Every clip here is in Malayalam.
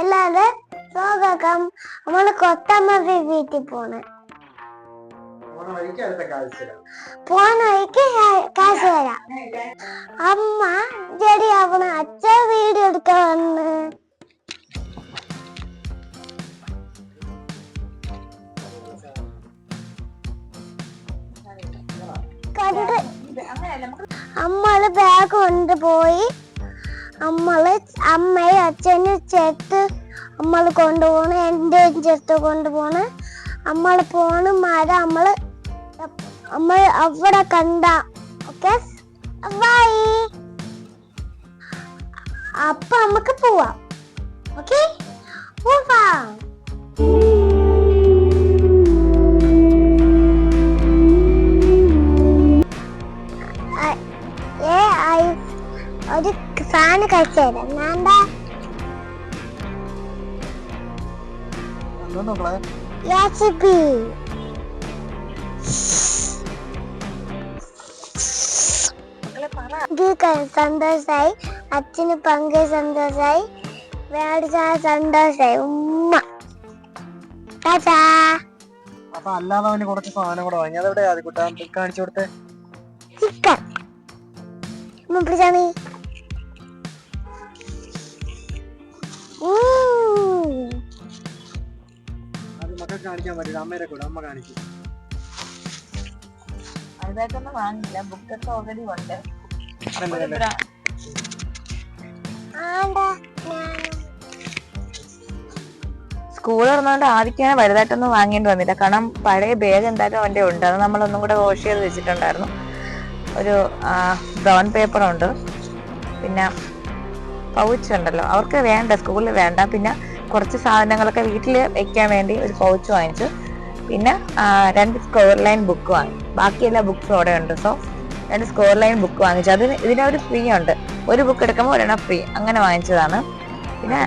എല്ലാരും രോഗം നമ്മൾ കൊത്തമ്മ വീട്ടിൽ പോണേ. പോണ വഴിക്ക് കാശ് വരാം. അമ്മ ചെടി അവണ അച്ഛൻ വീഡിയോ എടുക്കാൻ വന്ന്. അമ്മൾ ബാഗ് കൊണ്ടുപോയി നമ്മൾ അമ്മയും അച്ഛനും ചേർത്ത് നമ്മൾ കൊണ്ടുപോണ് എന്റെ ചേർത്ത് കൊണ്ടുപോണ്. നമ്മൾ പോണ മര നമ്മൾ അമ്മ അവിടെ കണ്ട. ഓക്കെ? ബൈ. അപ്പൊ നമുക്ക് പോവാം. ഓക്കെ? ഏ ഐ ഒരു ഫാന് കഴിച്ചു തരാം. വേണ്ട. സന്തോഷായി. അച്ഛന് പങ്ക് സന്തോഷായി. മേടിച്ച സന്തോഷായി. ഉമ്മ. ടാറ്റാ. അപ്പൊ അല്ലാതെ അവന് കുറച്ച് സാധനം കൂടെ വാങ്ങി. അതെവിടെ ആദ്യക്കുട്ടാ കാണിച്ചു കൊടുത്തേ. ചിക്കൻ. ഉമ്മ അത് മക്കൾ കാണിക്കാൻ പറ്റില്ല. അമ്മേരെ കൂടെ അമ്മ കാണിക്കും. അതായിട്ടൊന്നും വാങ്ങില്ല. ബുക്കൊക്കെ ഓൾറെഡി ഉണ്ട്. സ്കൂൾ തുറന്നുകൊണ്ട് ആദ്യം വലുതായിട്ടൊന്നും വാങ്ങേണ്ടി വന്നില്ല. കാരണം പഴയ ബാഗ് എന്തായാലും അവന്റെ ഉണ്ട്. അത് നമ്മളൊന്നും കൂടെ വാഷ് ചെയ്ത് വെച്ചിട്ടുണ്ടായിരുന്നു. ഒരു ബ്രൗൺ പേപ്പർ ഉണ്ട്. പിന്നെ പൗച്ച് ഉണ്ടല്ലോ അവർക്ക് വേണ്ട സ്കൂളിൽ വേണ്ട. പിന്നെ കുറച്ച് സാധനങ്ങളൊക്കെ വീട്ടിൽ വെക്കാൻ വേണ്ടി ഒരു പൗച്ച് വാങ്ങിച്ചു. പിന്നെ രണ്ട് സ്കോർ ലൈൻ ബുക്ക് വാങ്ങി. ബാക്കിയെല്ലാ ബുക്ക്സും ബുക്സും അവിടെ ഉണ്ട് സോ രണ്ട് സ്കോർ ലൈൻ ബുക്ക് വാങ്ങിച്ചു. അതിന് ഇതിനൊരു ഫ്രീ ഉണ്ട്. ഒരു ബുക്ക് എടുക്കുമ്പോൾ ഒരെണ്ണം ഫ്രീ അങ്ങനെ വാങ്ങിച്ചതാണ്. പിന്നെ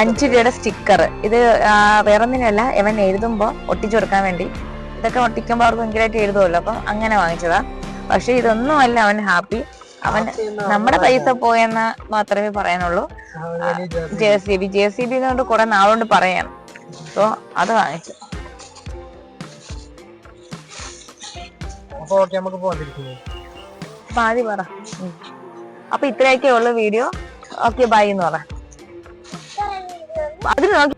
അഞ്ച് രൂപയുടെ സ്റ്റിക്കർ ഇത് വേറെ വേറൊന്നിനല്ല ഇവൻ എഴുതുമ്പോൾ ഒട്ടിച്ചു കൊടുക്കാൻ വേണ്ടി. ഇതൊക്കെ ഒട്ടിക്കുമ്പോൾ അവർക്ക് ഭയങ്കരമായിട്ട് എഴുതുമല്ലോ അപ്പം അങ്ങനെ വാങ്ങിച്ചതാ. പക്ഷെ ഇതൊന്നും അല്ല അവൻ ഹാപ്പി അവൻ നമ്മുടെ പൈസ പോയെന്ന് മാത്രമേ പറയാനുള്ളൂ. J C B. J C B കൊണ്ട് കുറെ നാളുകൊണ്ട് പറയാം. സോ അത് വാങ്ങിച്ചു. അപ്പൊ പറ. അപ്പൊ ഇത്രയൊക്കെ ഉള്ളു വീഡിയോ. ഓക്കെ ബൈ എന്ന് പറ. അതിന് നോക്കി